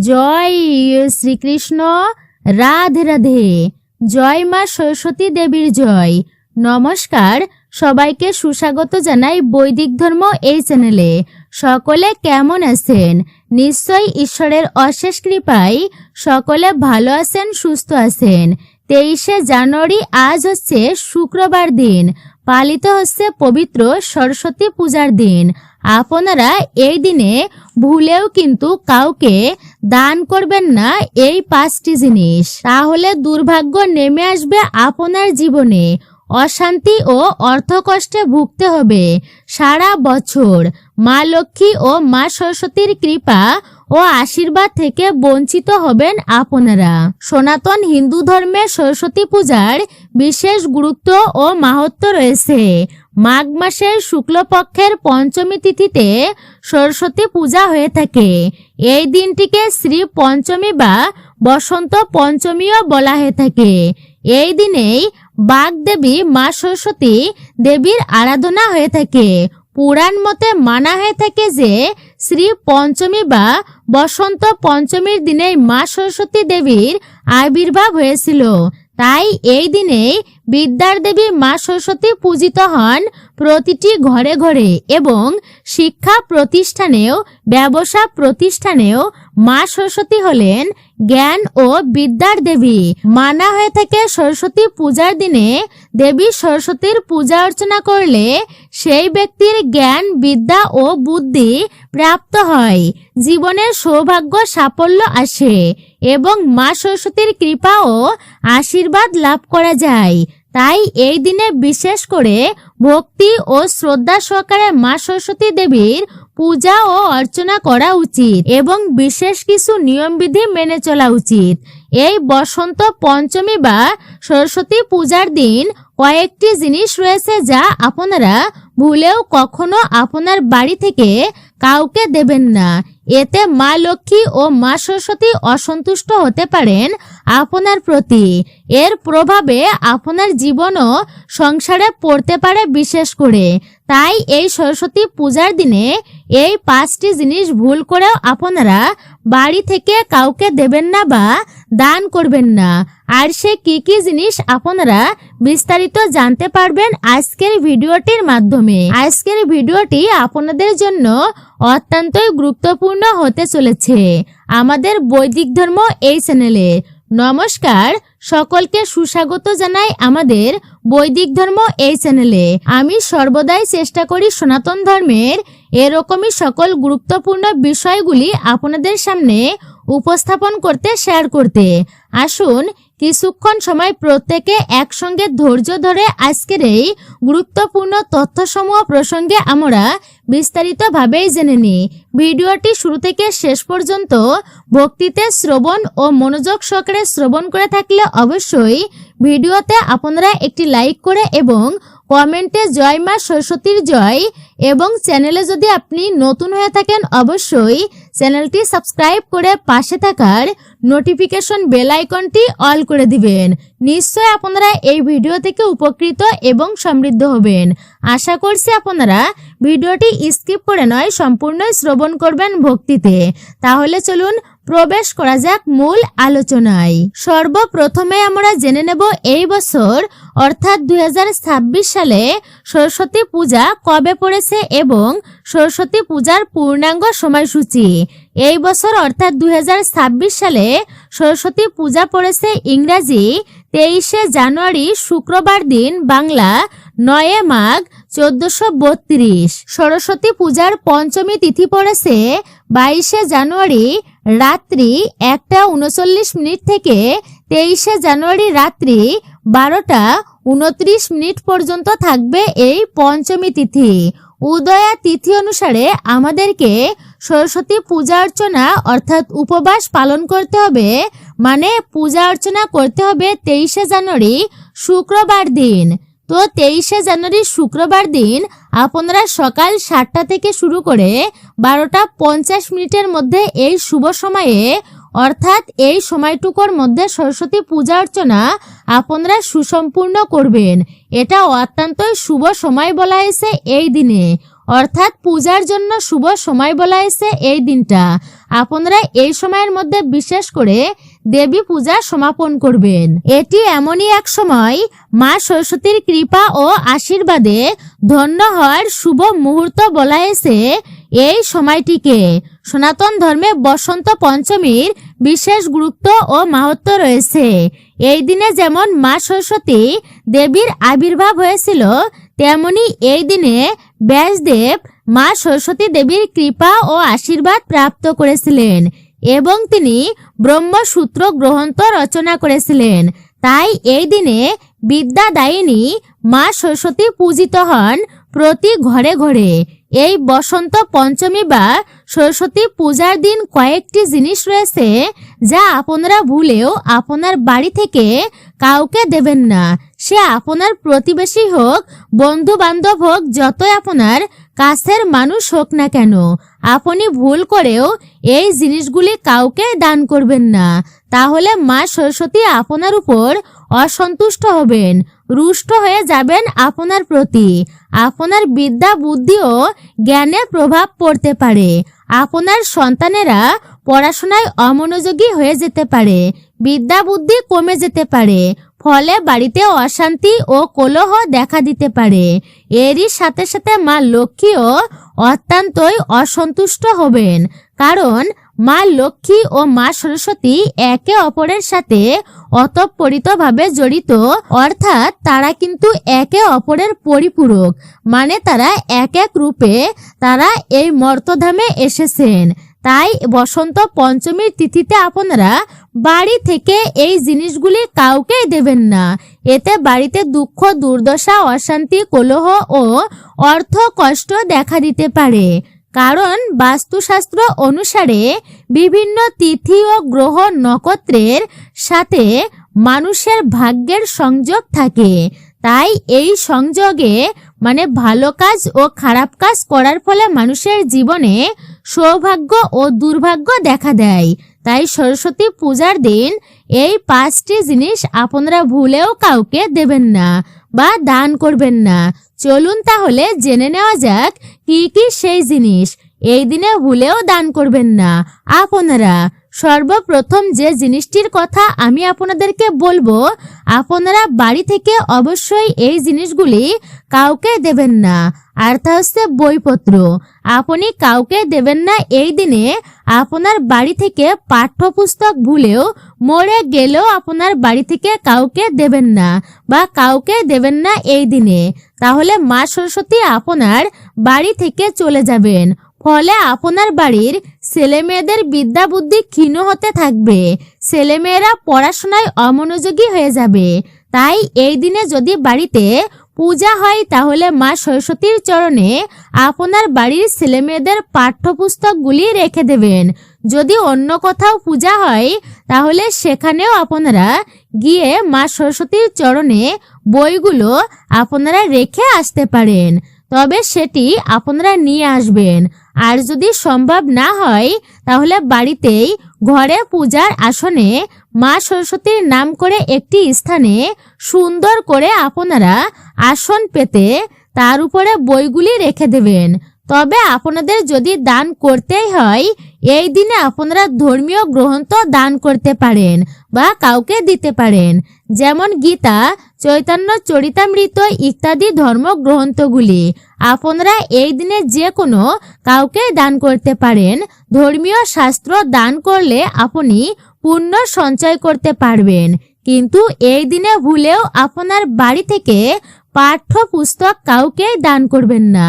জয় শ্রীকৃষ্ণ, রাধে রাধে। জয় মা সরস্বতী দেবীর জয়। নমস্কার, সবাইকে সুস্বাগত জানাই বৈদিক ধর্ম এই চ্যানেলে। সকলে কেমন আছেন? নিশ্চয়ই ঈশ্বরের অশেষ কৃপায় সকলে ভালো আছেন, সুস্থ আছেন। তেইশে জানুয়ারি আজ হচ্ছে শুক্রবার দিন। পালিত হচ্ছে পবিত্র সরস্বতী পূজার দিন। আপনারা এই দিনে ভুলেও কিন্তু কাউকে দান করবেন না এই পাঁচটি জিনিস। তাহলে দুর্ভাগ্য নেমে আসবে আপনার জীবনে। অশান্তি ও অর্থকষ্টে ভুগতে হবে। সারা বছর মা লক্ষ্মী ও মা সরস্বতীর কৃপা ও আশীর্বাদ থেকে বঞ্চিত হবেন আপনারা। সনাতন হিন্দু ধর্মে সরস্বতী পূজার বিশেষ গুরুত্ব ও মাহাত্ম রয়েছে। মাঘ মাসের শুক্লপক্ষের পঞ্চমী তিথিতে সরস্বতী পূজা হয়ে থাকে। এই দিনটিকে শ্রী পঞ্চমী বা বসন্ত পঞ্চমীও বলা হয়ে থাকে। এই দিনেই বাগদেবী মা সরস্বতী দেবীর আরাধনা হয়ে থাকে। পুরাণ মতে মানা হয়ে থাকে যে, শ্রী পঞ্চমী বা বসন্ত পঞ্চমীর দিনেই মা সরস্বতী দেবীর আবির্ভাব হয়েছিল। তাই এই দিনে বিদ্যার দেবী মা সরস্বতী পূজিত হন প্রতিটি ঘরে ঘরে এবং শিক্ষা প্রতিষ্ঠানেও ব্যবসা প্রতিষ্ঠানেও মা সরস্বতী হলেন জ্ঞান ও বিদ্যার দেবী। মানা হয়ে থাকে সরস্বতী পূজার দিনে দেবী সরস্বতীর পূজা অর্চনা করলে সেই ব্যক্তির জ্ঞান, বিদ্যা ও বুদ্ধি প্রাপ্ত হয়। জীবনের সৌভাগ্য, সাফল্য আসে এবং মা সরস্বতীর কৃপা ও আশীর্বাদ লাভ করা যায়। তাই এই দিনে বিশেষ করে ভক্তি ও শ্রদ্ধা সহকারে মা সরস্বতী দেবীর পূজা ও অর্চনা করা উচিত এবং বিশেষ কিছু নিয়মবিধি মেনে চলা উচিত। এই বসন্ত পঞ্চমী বা সরস্বতী পূজার দিন কয়েকটি জিনিস রয়েছে যা আপনারা ভুলেও কখনো আপনার বাড়ি থেকে কাউকে দেবেন না। এতে মা লক্ষ্মী ও মা সরস্বতী অসন্তুষ্ট হতে পারেন আপনার প্রতি। এর প্রভাবে আপনার জীবনও সংসারে পড়তে পারে বিশেষ করে। তাই এই সরস্বতী পূজার দিনে এই পাঁচটি জিনিস ভুল করেও আপনারা বাড়ি থেকে কাউকে দেবেন না বা দান করবেন না। আর সে কি কি জিনিস আপনারা বিস্তারিত জানতে পারবেন আজকের ভিডিওটির মাধ্যমে। আজকের ভিডিওটি আপনাদের জন্য অত্যন্তই গুরুত্বপূর্ণ হতে চলেছে আমাদের বৈদিক ধর্ম এই চ্যানেলে। নমস্কার, সকলকে সুস্বাগত জানাই আমাদের বৈদিক ধর্ম এই চ্যানেলে। আমি সর্বদাই চেষ্টা করি সনাতন ধর্মের এরকমই সকল গুরুত্বপূর্ণ বিষয়গুলি আপনাদের সামনে উপস্থাপন করতে শেয়ার করতে। আসুন, কিছুক্ষণ সময় প্রত্যেকে একসঙ্গে ধৈর্য ধরে আজকের এই গুরুত্বপূর্ণ তথ্যসমূহ প্রসঙ্গে আমরা বিস্তারিতভাবেই জেনে নিই। ভিডিওটি শুরু থেকে শেষ পর্যন্ত ভক্তিতে শ্রবণ ও মনোযোগ সহকারে শ্রবণ করে থাকলে অবশ্যই ভিডিওতে আপনারা একটি লাইক করে এবং কমেন্টে জয় মা সরস্বতীর জয় এবং চ্যানেলে যদি আপনি নতুন হয়ে থাকেন, অবশ্যই চ্যানেলটি সাবস্ক্রাইব করে পাশে থাকার নোটিফিকেশন বেল আইকনটি অল করে দিবেন। নিশ্চয় আপনারা এই ভিডিও থেকে উপকৃত এবং সমৃদ্ধ হবেন। আশা করছি আপনারা ভিডিওটি স্কিপ করে নয় সম্পূর্ণ শ্রবণ করবেন ভক্তিতে। তাহলে চলুন প্রবেশ করা যাক মূল আলোচনায়। সর্বপ্রথমে আমরা জেনে নেব এই বছর, অর্থাৎ দুই সালে সরস্বতী পূজা কবে পড়েছে এবং সরস্বতী পূজার পূর্ণাঙ্গ সময়সূচি। এই বছর, অর্থাৎ দুই সালে সরস্বতী পূজা পড়েছে ইংরাজি তেইশে জানুয়ারি শুক্রবার দিন বাংলা নয়ে মাঘ চোদ্দশো বত্রিশ। সরস্বতী পূজার পঞ্চমী তিথি পড়েছে বাইশে জানুয়ারি রাত্রি একটা উনচল্লিশ মিনিট থেকে তেইশে জানুয়ারি রাত্রি বারোটা উনত্রিশ মিনিট পর্যন্ত থাকবে এই পঞ্চমী তিথি। উদয়া তিথি অনুসারে আমাদেরকে সরস্বতী পূজা অর্চনা অর্থাৎ উপবাস পালন করতে হবে মানে পূজা অর্চনা করতে হবে তেইশে জানুয়ারি শুক্রবার দিন। তো তেইশে জানুয়ারি শুক্রবার দিন আপনারা সকাল সাতটা থেকে শুরু করে বারোটা পঞ্চাশ মিনিটের মধ্যে এই শুভ সময়ে, অর্থাৎ এই সময়টুকুর মধ্যে সরস্বতী পূজা অর্চনা আপনারা সুসম্পূর্ণ করবেন। এটা অত্যন্তই শুভ সময় বলা হয়েছে এই দিনে। অর্থাৎ পূজার জন্য শুভ সময় বলা হয়েছে এই দিনটা। আপনারা এই সময়ের মধ্যে বিশেষ করে দেবী পূজা সমাপন করবেন। এটি এমনই এক সময় মা সরস্বতীর কৃপা ও আশীর্বাদে ধন্য হওয়ার শুভ মুহূর্ত বলা হয়েছে এই সময়টিকে। সনাতন ধর্মে বসন্ত পঞ্চমীর বিশেষ গুরুত্ব ও মাহাত্ম রয়েছে। এই দিনে যেমন মা সরস্বতী দেবীর আবির্ভাব হয়েছিল, তেমনি এই দিনে ব্যাসদেব মা সরস্বতী দেবীর কৃপা ও আশীর্বাদ প্রাপ্ত করেছিলেন এবং তিনি ব্রহ্মসূত্র গ্রন্থ রচনা করেছিলেন। তাই এই দিনে বিদ্যাদায়িনী মা সরস্বতী পূজিত হন প্রতি ঘরে ঘরে। এই বসন্ত পঞ্চমী বা সরস্বতী পূজার দিন কয়েকটি জিনিস রয়েছে যা আপনারা ভুলেও আপনার বাড়ি থেকে কাউকে দেবেন না। সে আপনার প্রতিবেশী হোক বন্ধু বান্ধব হোক, যতই আপনার কাছের মানুষ হোক না কেন আপনি ভুল করেও এই জিনিসগুলি কাউকে দান করবেন না। তাহলে মা সরস্বতী আপনার উপর অসন্তুষ্ট হবেন, রুষ্ট হয়ে যাবেন আপনার প্রতি। আপনার বিদ্যা বুদ্ধি ও জ্ঞানে প্রভাব পড়তে পারে। আপনার সন্তানেরা পড়াশোনায় অমনোযোগী হয়ে যেতে পারে, বিদ্যা, বুদ্ধি কমে যেতে পারে। ফলে বাড়িতে অশান্তি ও কলহ দেখা দিতে পারে। এরই সাথে সাথে মা লক্ষ্মীও অত্যন্তই অসন্তুষ্ট হবেন। কারণ মা লক্ষ্মী ও মা সরস্বতী একে অপরের সাথে অতঃপরিতভাবে জড়িত। অর্থাৎ তারা কিন্তু একে অপরের পরিপূরক। মানে তারা এক এক রূপে তারা এই মর্তধামে এসেছেন। তাই বসন্ত পঞ্চমীর তিথিতে আপনারা বাড়ি থেকে এই জিনিসগুলি কাউকেই দেবেন না। এতে বাড়িতে দুঃখ, দুর্দশা, অশান্তি, কলহ ও অর্থ কষ্ট দেখা দিতে পারে। কারণ বাস্তুশাস্ত্র অনুসারে বিভিন্ন তিথি ও গ্রহ নক্ষত্রের সাথে মানুষের ভাগ্যের সংযোগ থাকে। তাই এই সংযোগে মানে ভালো কাজ ও খারাপ কাজ করার ফলে মানুষের জীবনে সৌভাগ্য ও দুর্ভাগ্য দেখা দেয়। তাই সরস্বতী পূজার দিন এই পাঁচটি জিনিস আপনারা ভুলেও কাউকে দেবেন না বা দান করবেন না। চলুন তাহলে জেনে নেওয়া যাক কি কি সেই জিনিস। এই দিনে ভুলেও দান করবেন না। আপনারা সর্বপ্রথম যে জিনিসটির কথা আমি আপনাদেরকে বলব, আপনারা বাড়ি থেকে অবশ্যই এই জিনিসগুলি কাউকে দেবেন না। আর তা হচ্ছে বইপত্র। আপনি কাউকে দেবেন না এই দিনে আপনার বাড়ি থেকে পাঠ্যপুস্তক ভুলেও মরে গেলেও আপনার বাড়ি থেকে কাউকে দেবেন না বা কাউকে দেবেন না এই দিনে। তাহলে মা সরস্বতী আপনার বাড়ি থেকে চলে যাবেন। ফলে আপনার বাড়ির ছেলে মেয়েদের বিদ্যা বুদ্ধি ক্ষীণ হতে থাকবে। ছেলেমেয়েরা পড়াশোনায় অমনোযোগী হয়ে যাবে। তাই এই দিনে যদি বাড়িতে পূজা হয়, তাহলে মা সরস্বতীর চরণে আপনার বাড়ির ছেলেমেয়েদের পাঠ্যপুস্তকগুলি রেখে দেবেন। যদি অন্য কোথাও পূজা হয়, তাহলে সেখানেও আপনারা গিয়ে মা সরস্বতীর চরণে বইগুলো আপনারা রেখে আসতে পারেন। তবে সেটি আপনারা নিয়ে আসবেন। আর যদি সম্ভব না হয়, তাহলে বাড়িতেই ঘরে পূজার আসনে মা সরস্বতীর নাম করে একটি স্থানে সুন্দর করে আপনারা আসন পেতে তার উপরে বইগুলি রেখে দেবেন। তবে আপনাদের যদি দান করতেই হয়, এই দিনে আপনারা ধর্মীয় গ্রন্থ দান করতে পারেন বা কাউকে দিতে পারেন। যেমন গীতা, চৈতন্য চরিতামৃত ইত্যাদি ধর্ম গ্রন্থগুলি আপনারা এই দিনে যে কোনো কাউকে দান করতে পারেন। ধর্মীয় শাস্ত্র দান করলে আপনি পুণ্য সঞ্চয় করতে পারবেন। কিন্তু এই দিনে ভুলেও আপনার বাড়ি থেকে পাঠ্য পুস্তক কাউকে দান করবেন না।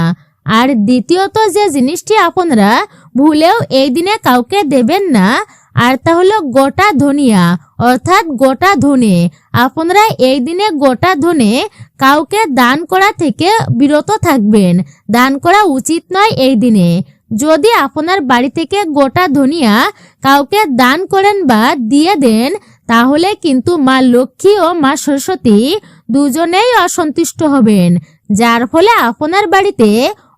আর দ্বিতীয়ত যে জিনিসটি আপনারা ভুলেও এই দিনে কাউকে দেবেন না, আর তা হলো গোটা ধনিয়া, অর্থাৎ গোটা ধনে। আপনারা এই দিনে গোটা ধনে কাউকে দান করা থেকে বিরত থাকবেন। দান করা উচিত নয় এই দিনে। যদি আপনার বাড়ি থেকে গোটা ধনিয়া কাউকে দান করেন বা দিয়ে দেন, তাহলে কিন্তু মা লক্ষ্মী ও মা সরস্বতী দুজনেই অসন্তুষ্ট হবেন। যার ফলে আপনার বাড়িতে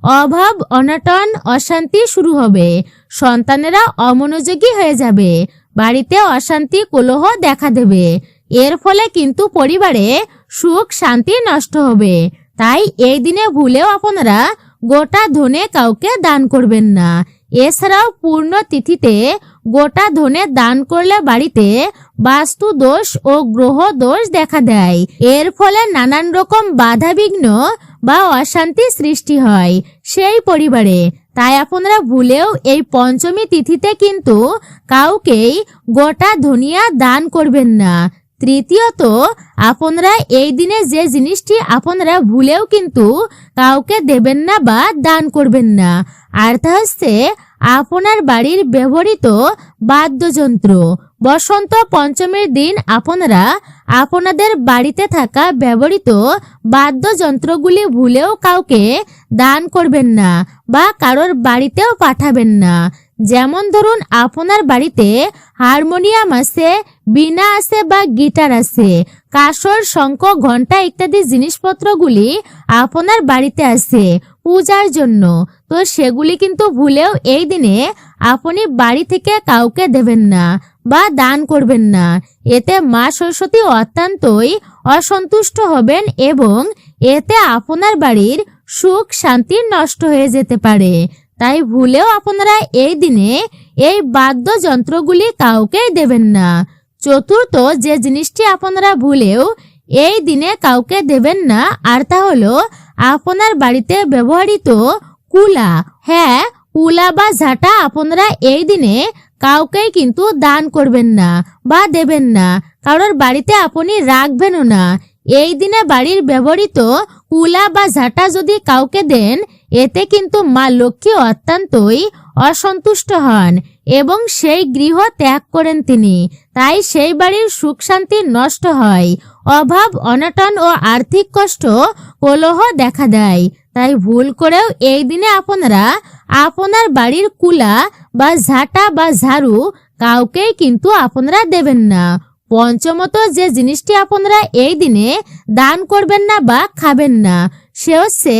অভাব, অনটন, অশান্তি শুরু হবে। সন্তানেরা অমনোযোগী হয়ে যাবে। বাড়িতে অশান্তি, কলহ দেখা দেবে। এর ফলে কিন্তু পরিবারে সুখ, শান্তি নষ্ট হবে। তাই এই দিনে ভুলেও আপনারা গোটা ধনে কাউকে দান করবেন না। এছাড়াও পূর্ণ তিথিতে গোটা ধনে দান করলে বাড়িতে বাস্তু দোষ ও গ্রহ দোষ দেখা দেয়। এর ফলে নানান রকম বাধাবিঘ্ন বা অশান্তি সৃষ্টি হয় সেই পরিবারে। তাই আপনারা ভুলেও এই পঞ্চমী তিথিতে কিন্তু কাউকেই গোটা ধনিয়া দান করবেন না। তৃতীয়ত, আপনারা এই দিনে যে জিনিসটি আপনারা ভুলেও কিন্তু কাউকে দেবেন না বা দান করবেন না। আর তা হচ্ছে আপনার বাড়ির ব্যবহৃত বাদ্যযন্ত্র। বসন্ত পঞ্চমীর দিন আপনারা আপনাদের বাড়িতে থাকা ব্যবহৃত বাদ্যযন্ত্রগুলি ভুলেও কাউকে দান করবেন না বা কারোর বাড়িতেও পাঠাবেন না। যেমন ধরুন, আপনার বাড়িতে হারমোনিয়াম আছে বীণা আছে বা গিটার আছে, কাসর, শঙ্খ ঘণ্টা ইত্যাদি জিনিসপত্রগুলি আপনার বাড়িতে আছে। পূজার জন্য তো সেগুলি কিন্তু ভুলেও এই দিনে আপনি বাড়ি থেকে কাউকে দেবেন না বা দান করবেন না। এতে মা সরস্বতী অত্যন্তই অসন্তুষ্ট হবেন এবং এতে আপনার বাড়ির সুখ শান্তি নষ্ট হয়ে যেতে পারে। তাই ভুলেও আপনারা এই দিনে এই বাদ্যযন্ত্রগুলি কাউকেই দেবেন না। চতুর্থ যে জিনিসটি আপনারা ভুলেও এই দিনে কাউকে দেবেন না, আর তা হলো আপনার বাড়িতে ব্যবহৃত কুলা। হ্যাঁ কুলা বা ঝাঁটা আপনারা এই দিনে কাউকেই কিন্তু দান করবেন না বা দেবেন না। কারোর বাড়িতে আপনি রাখবেনও না। এই দিনে বাড়ির ব্যবহৃত কুলা বা ঝাঁটা যদি কাউকে দেন, এতে কিন্তু মা লক্ষ্মী অত্যন্তই অসন্তুষ্ট হন এবং সেই গৃহ ত্যাগ করেন তিনি। তাই সেই বাড়ির সুখ শান্তি নষ্ট হয়, অভাব, অনটন ও আর্থিক কষ্ট কলহ দেখা দেয়। তাই ভুল করেও এই দিনে আপনারা আপনার বাড়ির কুলা বা ঝাঁটা বা ঝাড়ু কাউকেই কিন্তু আপনারা দেবেন না। পঞ্চমত যে জিনিসটি আপনারা এই দিনে দান করবেন না বা খাবেন না, সে হচ্ছে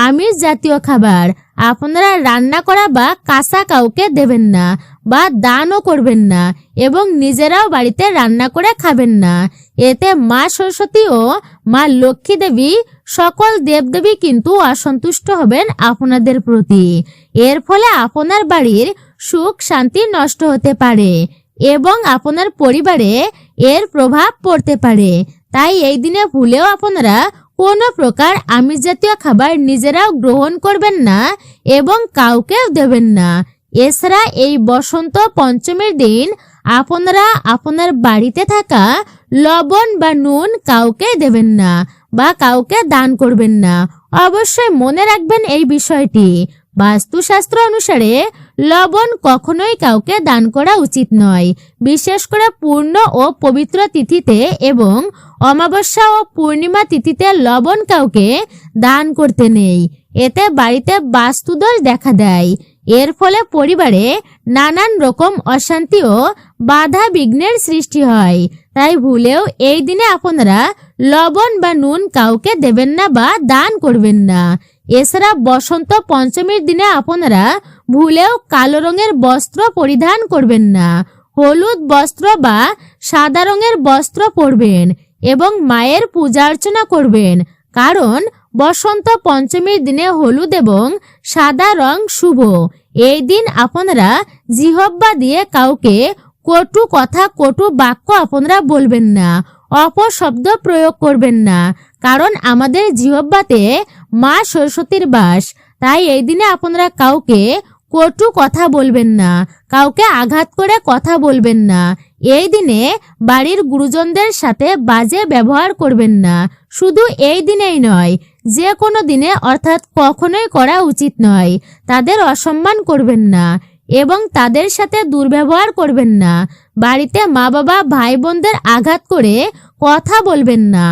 আমিষ জাতীয় খাবার। আপনারা রান্না করা বা কাঁচা কাউকে দেবেন না বা দানও করবেন না এবং নিজেরাও বাড়িতে রান্না করে খাবেন না। এতে মা সরস্বতী ও মা লক্ষ্মী দেবী সকল দেবদেবী কিন্তু অসন্তুষ্ট হবেন আপনাদের প্রতি। এর ফলে আপনার বাড়ির সুখ শান্তি নষ্ট হতে পারে এবং আপনার পরিবারে এর প্রভাব পড়তে পারে। তাই এই দিনে ভুলেও আপনারা কোনো প্রকার আমিষ জাতীয় খাবার নিজেরাও গ্রহণ করবেন না এবং কাউকেও দেবেন না। এছাড়া এই বসন্ত পঞ্চমীর দিন আপনারা আপনার বাড়িতে থাকা লবণ বা নুন কাউকে দেবেন না বা কাউকে দান করবেন না। অবশ্যই মনে রাখবেন এই বিষয়টি। বাস্তুশাস্ত্র অনুসারে লবণ কখনোই কাউকে দান করা উচিত নয়। বিশেষ করে পূর্ণ ও পবিত্র তিথিতে এবং অমাবস্যা ও পূর্ণিমা তিথিতে লবণ কাউকে দান করতে নেই। এতে বাড়িতে বাস্তুদোষ দেখা দেয়। এর ফলে পরিবারে নানান রকম অশান্তি ও বাধা বিঘ্নের সৃষ্টি হয়। তাই ভুলেও এই দিনে আপনারা লবণ বা নুন কাউকে দেবেন না বা দান করবেন না। এছাড়া বসন্ত পঞ্চমীর দিনে আপনারা ভুলেও কালো রঙের বস্ত্র পরিধান করবেন না। হলুদ বস্ত্র বা সাদা রঙের বস্ত্র পরবেন এবং মায়ের পূজা অর্চনা করবেন। কারণ বসন্ত পঞ্চমীর দিনে হলুদ এবং সাদা রং শুভ। এই দিন আপনারা জিহব্বা দিয়ে কাউকে কটু কথা, কটু বাক্য আপনারা বলবেন না অপশব্দ প্রয়োগ করবেন না। কারণ আমাদের জিহব্বাতে মা সরস্বতীর বাস, তাই এই দিনে আপনারা কাউকে কটু কথা বলবেন না, কাউকে আঘাত করে কথা বলবেন না। এই দিনে বাড়ির গুরুজনদের সাথে বাজে ব্যবহার করবেন না, শুধু এই দিনেই নয়, যে কোনো দিনে অর্থাৎ কখনোই করা উচিত নয়, তাদের অসম্মান করবেন না এবং তাদের সাথে দুর্ব্যবহার করবেন না। বাড়িতে মা বাবা ভাই বোনদের আঘাত করে কথা বলবেন না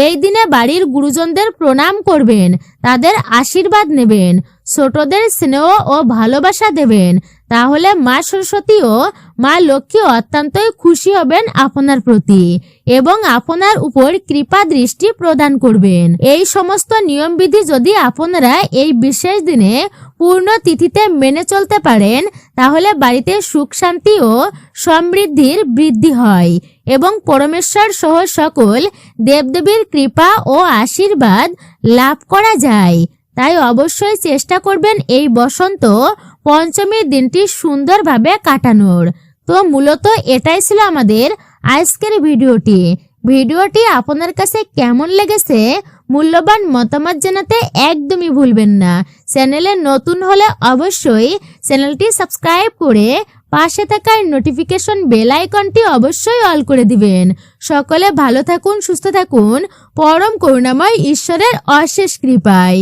এই দিনে বাড়ির গুরুজনদের প্রণাম করবেন, তাদের আশীর্বাদ নেবেন, ছোটদের স্নেহ ও ভালোবাসা দেবেন। তাহলে মা সরস্বতী ও মা লক্ষ্মী অত্যন্তই খুশি হবেন আপনার প্রতি এবং আপনার উপর কৃপা দৃষ্টি প্রদান করবেন। এই সমস্ত নিয়মবিধি যদি আপনারা এই বিশেষ দিনে পূর্ণ তিথিতে মেনে চলতে পারেন, তাহলে বাড়িতে সুখ শান্তি ও সমৃদ্ধির বৃদ্ধি হয়। এবং পরমেশ্বর সহ সকল দেবদেবীর কৃপা ও আশীর্বাদ লাভ করা যায়। তাই অবশ্যই চেষ্টা করবেন এই বসন্ত পঞ্চমীর দিনটি সুন্দরভাবে কাটানোর। তো মূলত এটাই ছিল আমাদের আজকের ভিডিওটি। ভিডিওটি আপনার কাছে কেমন লেগেছে, মূল্যবান মতামত জানাতে একদমই ভুলবেন না। চ্যানেলে নতুন হলে অবশ্যই চ্যানেলটি সাবস্ক্রাইব করে পাশে থাকা নোটিফিকেশন বেল আইকনটি অবশ্যই অল করে দিবেন। সকলে ভালো থাকুন, সুস্থ থাকুন। পরম করুণাময় ঈশ্বরের অশেষ কৃপায়।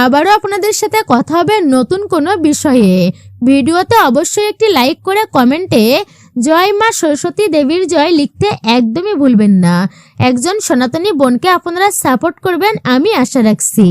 আবারও আপনাদের সাথে কথা হবে নতুন কোনো বিষয়ে। ভিডিওতে অবশ্যই একটি লাইক করে কমেন্টে জয় মা সরস্বতী দেবীর জয় লিখতে একদমই ভুলবেন না। একজন সনাতনী বোনকে আপনারা সাপোর্ট করবেন, আমি আশা রাখছি।